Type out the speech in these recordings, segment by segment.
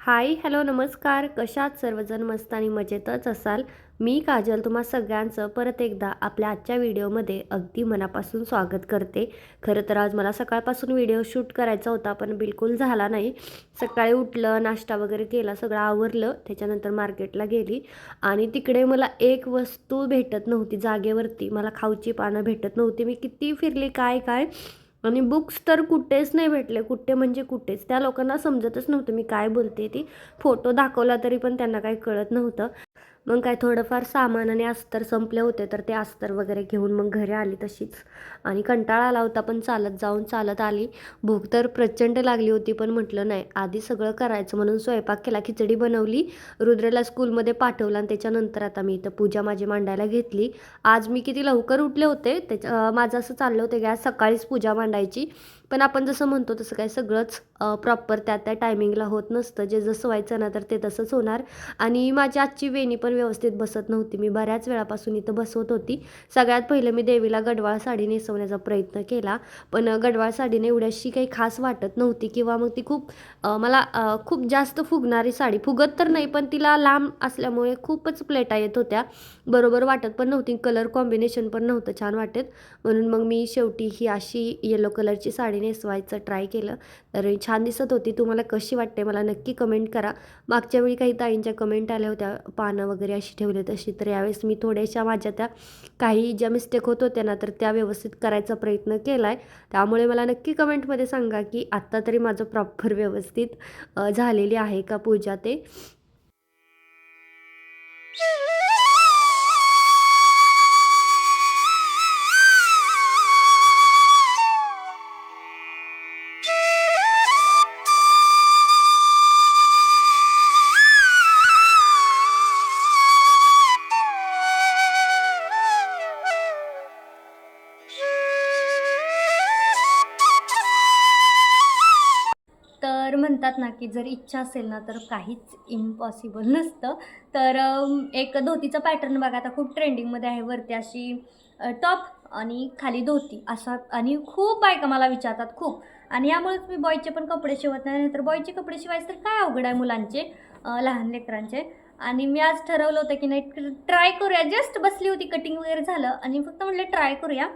Hi hello नमस्कार. कशात सर्वजण मस्त आणि मजेतच असाल? मी काजल तुम्हा सगळ्यांचं परत एकदा आपल्या आजच्या व्हिडिओमध्ये अगदी मनापासून स्वागत करते. खरं तर आज मला सकाळपासून व्हिडिओ शूट करायचा होता पण बिलकुल झाला नाही. सकाळी उठलं नाश्ता वगैरे केला सगळं आवरलं त्याच्यानंतर मार्केटला गेली. आणि तिकडे मला एक वस्तू भेटत नव्हती जागेवरती. मला खाऊची पानं भेटत नव्हती. मी किती फिरली काय काय? आणि बुक्स तर कुठेच नाही भेटले. कुठे म्हणजे कुठेच. त्या लोकांना समजतच नव्हतं मी काय बोलते ती. फोटो दाखवला तरी पण त्यांना काही कळत नव्हतं. मग काय थोडंफार सामान आणि अस्तर संपले होते तर ते अस्तर वगैरे घेऊन मग घरी आली तशीच. आणि कंटाळा आला होता पण चालत जाऊन चालत आली. भूक तर प्रचंड लागली होती पण म्हटलं नाही. आधी सगळं करायचं म्हणून स्वयंपाक केला खिचडी बनवली. रुद्रला स्कूलमध्ये पाठवला आणि त्याच्यानंतर आता मी इथं पूजा माझी मांडायला घेतली. आज मी किती लवकर उठले होते त्याच्या माझं असं चाललं होतं की आज सकाळीच पूजा मांडायची. पण आपण जसं म्हणतो तसं काय सगळंच प्रॉपर त्या त्या टायमिंगला होत नसतं. जे जसं व्हायचं ना तर ते तसंच होणार. आणि माझी आजची वेणी पण व्यवस्थित बसत नव्हती. मी बऱ्याच वेळापासून इथं बसवत होती. सगळ्यात पहिलं मी देवीला गडवाळ साडी नेसवण्याचा प्रयत्न केला. पण गडवाळ साडीने एवढ्याशी काही खास वाटत नव्हती किंवा मग ती खूप मला खूप जास्त फुगणारी साडी फुगत तर नाही पण तिला लांब असल्यामुळे खूपच प्लेटा येत होत्या. बरोबर वाटत पण नव्हती. कलर कॉम्बिनेशन पण नव्हतं छान वाटत. म्हणून मग मी शेवटी ही अशी येलो कलरची साडी नेसवायचं ट्राय केलं. तर छान छान दिसत होती. तुम्हाला कशी वाटते? मला नक्की कमेंट करा. मागच्या वेळी काही ताईंच्या कमेंट आल्या होत्या पानं वगैरे अशी ठेवली तशी तर यावेळेस मी थोड्याशा माझ्या त्या काही ज्या मिस्टेक होत होत्या ना तर त्या व्यवस्थित करायचा प्रयत्न केला आहे त्यामुळे मला नक्की कमेंटमध्ये सांगा की आत्ता तरी माझं प्रॉपर व्यवस्थित झालेली आहे का पूजा ते? म्हणतात ना की जर इच्छा असेल ना तर काहीच इम्पॉसिबल नसतं. तर एक धोतीचा पॅटर्न बघा आता खूप ट्रेंडिंगमध्ये आहे वरती अशी टॉप आणि खाली धोती. असा आणि खूप बायका मला विचारतात खूप. आणि यामुळेच मी बॉयचे पण कपडे शिवत नाही तर बॉयचे कपडे शिवायचे तर काय अवघड आहे मुलांचे लहान लेकरांचे. आणि मी आज ठरवलं होतं की नाही ट्राय करूया. जस्ट बसली होती कटिंग वगैरे झालं. आणि फक्त म्हटलं ट्राय करूया.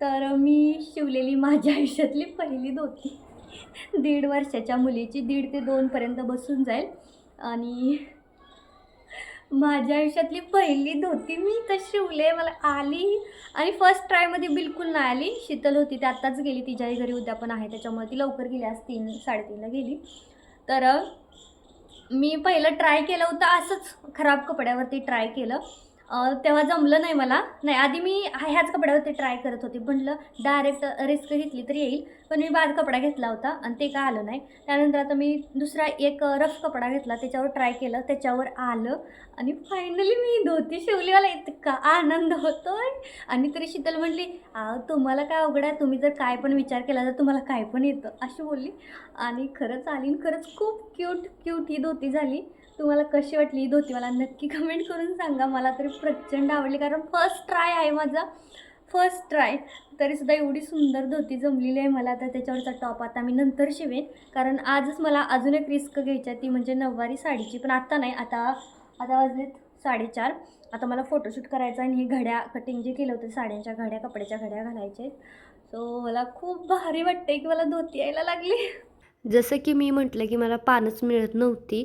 तर मी शिवलेली माझ्या आयुष्यातली पहिली धोती. दीड वर्षाच्या मुलीची दीड ते दोनपर्यंत बसून जाईल. आणि माझ्या आयुष्यातली पहिली धोती मी तर शिवले मला आली आणि फर्स्ट ट्रायमध्ये बिलकुल नाही आली. शीतल होती ती आत्ताच गेली. तिच्याही घरी उद्या पण आहे. त्याच्यामुळे ती लवकर गेली. आज तीन साडेतीनला गेली. तर मी पहिलं ट्राय केलं होतं. असंच खराब कपड्यावरती ट्राय केलं. तेव्हा जमलं नाही मला. नाही आधी मी ह्याच कपड्यावरती ट्राय करत होते. म्हटलं डायरेक्ट रिस्क घेतली तर येईल. पण मी बाद कपडा घेतला होता आणि ते काय आलं नाही. त्यानंतर आता मी दुसरा एक रफ कपडा घेतला. त्याच्यावर ट्राय केलं. त्याच्यावर आलं. आणि फायनली मी धोती शिवली मला इतका आनंद होतोय. आणि तरी शीतल म्हटली तुम्हाला काय अवघड आहे? तुम्ही जर काय पण विचार केला तर तुम्हाला काय पण येतं. अशी बोलली. आणि खरंच आली आणि खरंच खूप क्यूट क्यूट ही धोती झाली. तुम्हाला कशी वाटली ही धोती? मला नक्की कमेंट करून सांगा. मला तरी प्रचंड आवडली कारण फर्स्ट ट्राय आहे माझा. फर्स्ट ट्राय तरीसुद्धा एवढी सुंदर धोती जमलेली आहे मला. तर त्याच्यावरचा टॉप आता मी नंतर शिवेन. कारण आजच मला अजून एक रिस्क घ्यायची आहे. ती म्हणजे नऊवारी साडीची. पण आत्ता नाही. आता आता वाजलेत साडेचार. आता मला फोटोशूट करायचा आणि हे घड्या कटिंग जे केलं होतं साड्यांच्या घड्या कपड्याच्या घड्या घालायचे सो मला खूप भारी वाटते की मला धोती यायला लागली. जसं की मी म्हटलं की मला पानच मिळत नव्हती.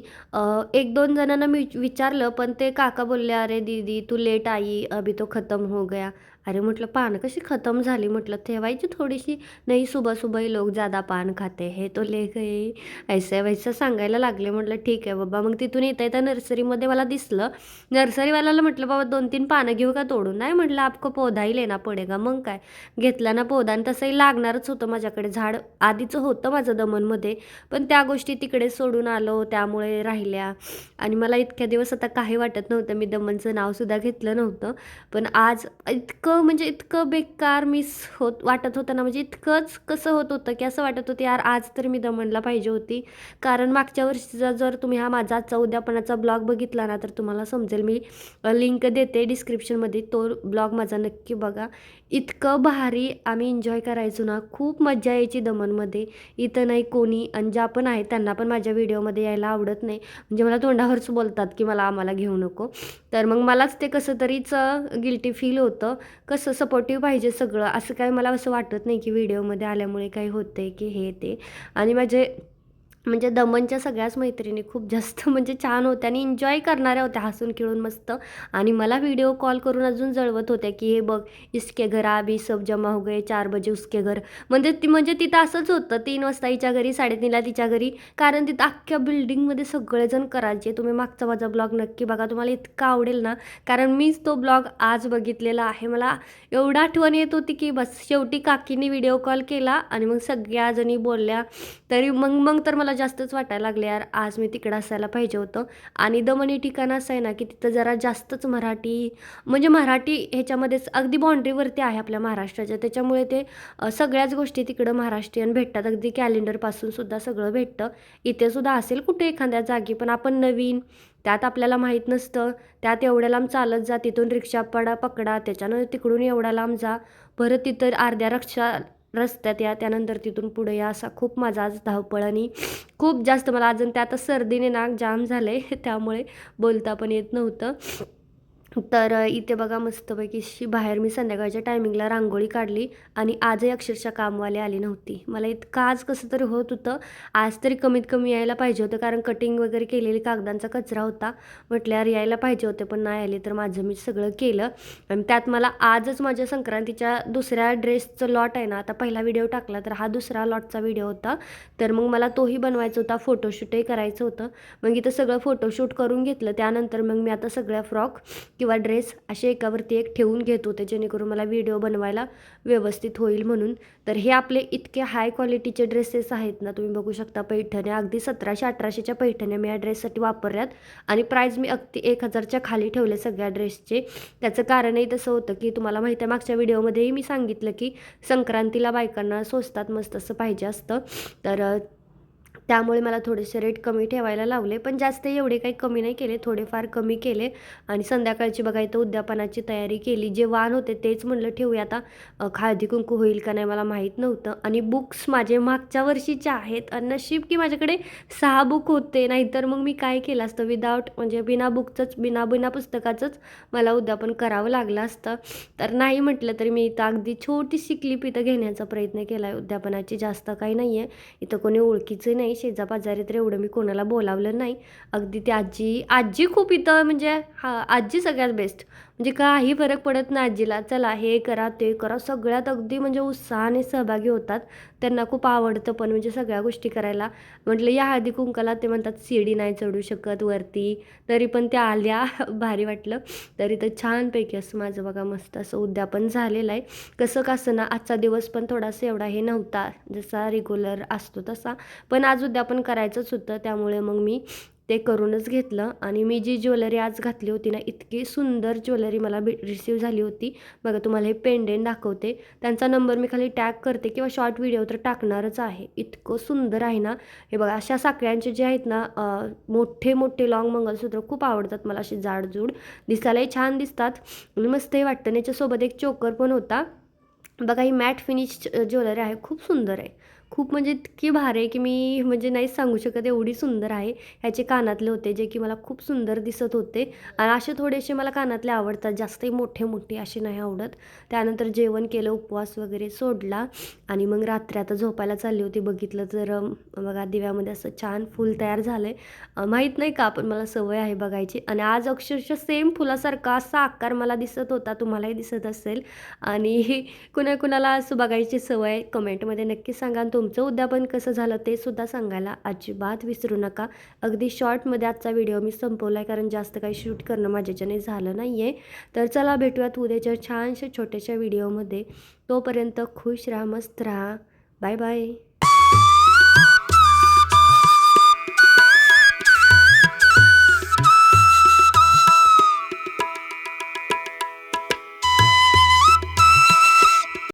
एक दोन जणांना मी विचारलं पण ते काका बोलले अरे दीदी तू लेट आई अभी तो खतम हो गया. अरे म्हटलं पानं कशी खतम झाली? म्हटलं ठेवायची थोडीशी. नाही सुबह सुबह जादा पान खाते. हे तो ले गए ऐसे वैसे सांगायला लागले. म्हटलं ठीक आहे बाबा. मग तिथून येता येता नर्सरीमध्ये मला दिसलं. नर्सरीवाल्याला म्हटलं बाबा दोन तीन पानं घेऊ का तोडून? नाही म्हटलं आपको पोधाही लेना पडेगा. मग काय? घेतला ना पौधा आणि तसंही लागणारच होतं माझ्याकडे. झाड आधीचं होतं माझं दमनमध्ये. पण त्या गोष्टी तिकडे सोडून आलो. त्यामुळे राहिल्या. आणि मला इतक्या दिवस आता काही वाटत नव्हतं. मी दमनचं नावसुद्धा घेतलं नव्हतं. पण आज इतकं म्हणजे इतकं बेकार मिस होत वाटत होतं ना. म्हणजे इतकंच कसं होत होतं की असं वाटत होतं यार आज तर मी दमणला पाहिजे होती. कारण मागच्या वर्षीचा जर तुम्ही हा माझा आजचा उद्यापणाचा ब्लॉग बघितला ना तर तुम्हाला समजेल मी लिंक देते डिस्क्रिप्शनमध्ये तो ब्लॉग माझा नक्की बघा. इतकं भारी आम्ही एन्जॉय करायचो ना खूप मज्जा यायची दमनमध्ये. इथं नाही कोणी आणि ज्या पण आहेत त्यांना पण माझ्या व्हिडिओमध्ये यायला आवडत नाही. म्हणजे मला तोंडावरच बोलतात की मला आम्हाला घेऊ नको. तर मग मलाच ते कसं तरीच गिल्टी फील होतं. कसं सपोर्टिव्ह पाहिजे सगळं. असं काय मला असं वाटत नाही की व्हिडिओमध्ये आल्यामुळे काही होतं की हे ते. आणि माझे म्हणजे दमनच्या सगळ्याच मैत्रिणी खूप जास्त म्हणजे छान होत्या आणि एन्जॉय करणाऱ्या होत्या हसून खेळून मस्त. आणि मला व्हिडिओ कॉल करून अजून जळवत होत्या की हे बघ इसके घर अभी सब जमा हो गए चार बजे उसके घर. म्हणजे ती म्हणजे तिथं असंच होतं तीन वाजता हिच्या घरी साडेतीनला तिच्या घरी. कारण तिथं अख्ख्या बिल्डिंगमध्ये सगळेजण करायचे. तुम्ही मागचा माझा ब्लॉग नक्की बघा. तुम्हाला इतका आवडेल ना? कारण मीच तो ब्लॉग आज बघितलेला आहे. मला एवढा आठवण येत होती की बस शेवटी काकीने व्हिडिओ कॉल केला आणि मग सगळ्या जणी बोलल्या. तरी मग मग तर मला जास्तच वाटायला लागले यार. आज मी तिकडं असायला पाहिजे होतं. आणि दमनी ठिकाण असं आहे ना की तिथं जरा जास्तच मराठी म्हणजे मराठी ह्याच्यामध्येच अगदी बाँड्रीवरती आहे आपल्या महाराष्ट्राच्या. त्याच्यामुळे ते सगळ्याच गोष्टी तिकडं महाराष्ट्रीयन भेटतात. अगदी कॅलेंडरपासून सुद्धा सगळं भेटतं. इथे सुद्धा असेल कुठे एखाद्या जागी पण आपण नवीन त्यात आपल्याला माहीत नसतं. त्यात एवढ्या लांब चालत जा तिथून रिक्षा पडा पकडा त्याच्यानं तिकडून एवढा लांब जा. परत तिथं अर्ध्या रक्षा रस्त्यात या त्यानंतर तिथून पुढे या असा खूप माझा आज धावपळ आणि खूप जास्त मला अजून त्यातच सर्दीने नाक जाम झाले त्यामुळे बोलता पण येत नव्हतं. तर इथे बघा मस्तपैकी शी बाहेर मी संध्याकाळच्या टायमिंगला रांगोळी काढली आणि आजही अक्षरशः कामवाले आली नव्हती. मला इतकं आज कसं तरी होत होतं. आज तरी कमीत कमी यायला पाहिजे होतं कारण कटिंग वगैरे केलेली कागदांचा कचरा होता. म्हटल्यावर यायला पाहिजे होते पण नाही आले तर माझं मी सगळं केलं. आणि त्यात मला आजच माझ्या संक्रांतीच्या दुसऱ्या ड्रेसचं लॉट आहे ना आता पहिला व्हिडिओ टाकला तर हा दुसरा लॉटचा व्हिडिओ होता. तर मग मला तोही बनवायचा होता फोटोशूटही करायचं होतं. मग इथं सगळं फोटोशूट करून घेतलं. त्यानंतर मग मी आता सगळ्या फ्रॉक किंवा ड्रेस असे एकावरती एक ठेवून घेत होते जेणेकरून मला व्हिडिओ बनवायला व्यवस्थित होईल म्हणून. तर हे आपले इतके हाय क्वालिटीचे ड्रेसेस आहेत ना तुम्ही बघू शकता पैठण्या अगदी सतराशे अठराशेच्या पैठण्या मी या ड्रेससाठी वापरल्यात. आणि प्राईज मी अगदी एक हजारच्या खाली ठेवले सगळ्या ड्रेसचे त्याचं कारणही तसं होतं की तुम्हाला माहिती आहे मागच्या व्हिडिओमध्येही मी सांगितलं की संक्रांतीला बायकांना स्वस्तात मस्त असं पाहिजे असतं. तर त्यामुळे मला थोडेसे रेट कमी ठेवायला लावले. पण जास्त एवढे काही कमी नाही केले थोडेफार कमी केले. आणि संध्याकाळची बघा इथं उद्यापनाची तयारी केली. जे वाण होते तेच म्हणलं ठेवूया आता. खाळदी कुंकू होईल का नाही मला माहीत नव्हतं. आणि बुक्स माझे मागच्या वर्षीचे आहेत. आणि नशीब की माझ्याकडे सहा बुक होते. नाहीतर मग मी काय केलं असतं? विदाऊट म्हणजे बिना बुकचंच बिना बिना पुस्तकाचंच मला उद्यापन करावं लागलं असतं. तर नाही म्हटलं तरी मी इथं अगदी छोटीशी क्लिप इथं घेण्याचा प्रयत्न केला आहे उद्यापनाची जास्त काही नाही आहे इथं कोणी ओळखीचं नाही. शेजापाजारी तर एवढं मी कोणाला बोलावलं नाही. अगदी ती आजी आजी खूप इथं म्हणजे हा आजी सगळ्यात बेस्ट म्हणजे काही फरक पडत नाही आजीला. चला हे करा ते करा. सगळ्यात अगदी म्हणजे उत्साहाने सहभागी होतात. त्यांना खूप आवडतं पण म्हणजे सगळ्या गोष्टी करायला. म्हटलं या हळदी कुंकाला ते म्हणतात सीडी नाही चढू शकत वरती. तरी पण त्या आल्या. भारी वाटलं. तरी तर छानपैकी असं माझं बघा मस्त असं उद्यापन झालेलं आहे. कसं कसं ना आजचा दिवस पण थोडासा एवढा हे नव्हता. जसा रेग्युलर असतो तसा. पण आज उद्यापन करायचंच होतं. त्यामुळे मग मी ते करूनच घेतलं आणि मी जी ज्वेलरी आज घातली होती ना इतकी सुंदर ज्वेलरी मला भे रिसीव झाली होती. बघा तुम्हाला हे पेंडेंट दाखवते. त्यांचा नंबर मी खाली टॅग करते किंवा शॉर्ट व्हिडिओ तर टाकणारच आहे. इतकं सुंदर आहे ना. हे बघा अशा साखळ्यांचे जे आहेत ना मोठे मोठे लॉंग मंगलसूत्र खूप आवडतात मला असे जाडजूड. दिसायलाही छान दिसतात. आणि मस्तही वाटतं. आणि याच्यासोबत एक चोकर पण होता. बघा ही मॅट फिनिश ज्वेलरी आहे. खूप सुंदर आहे. खूप म्हणजे इतकी भारी आहे की मी म्हणजे नाहीच सांगू शकत एवढी सुंदर आहे. ह्याचे कानातले होते जे की मला खूप सुंदर दिसत होते. आणि असे थोडेसे मला कानातले आवडतात. जास्तही मोठे मोठे असे नाही आवडत. त्यानंतर जेवण केलं उपवास वगैरे सोडला. आणि मग रात्री आता झोपायला चालली होती. बघितलं तर बघा दिव्यामध्ये असं छान फूल तयार झालं आहे माहीत नाही का पण मला सवय आहे बघायची. आणि आज अक्षरशः सेम फुलासारखा असा आकार मला दिसत होता. तुम्हालाही दिसत असेल. आणि कुणा कुणाला असं बघायची सवय आहे कमेंटमध्ये नक्की सांगा. तुमचं उद्यापन कसं झालं ते सुद्धा सांगायला अजिबात विसरू नका. अगदी शॉर्टमध्ये आजचा व्हिडिओ मी संपवला आहे कारण जास्त काही शूट करणं माझ्याच्याने झालं नाही आहे तर चला भेटूयात उद्याच्या छानशा छोट्याशा व्हिडिओमध्ये तोपर्यंत खुश राहा मस्त राहा. Bye bye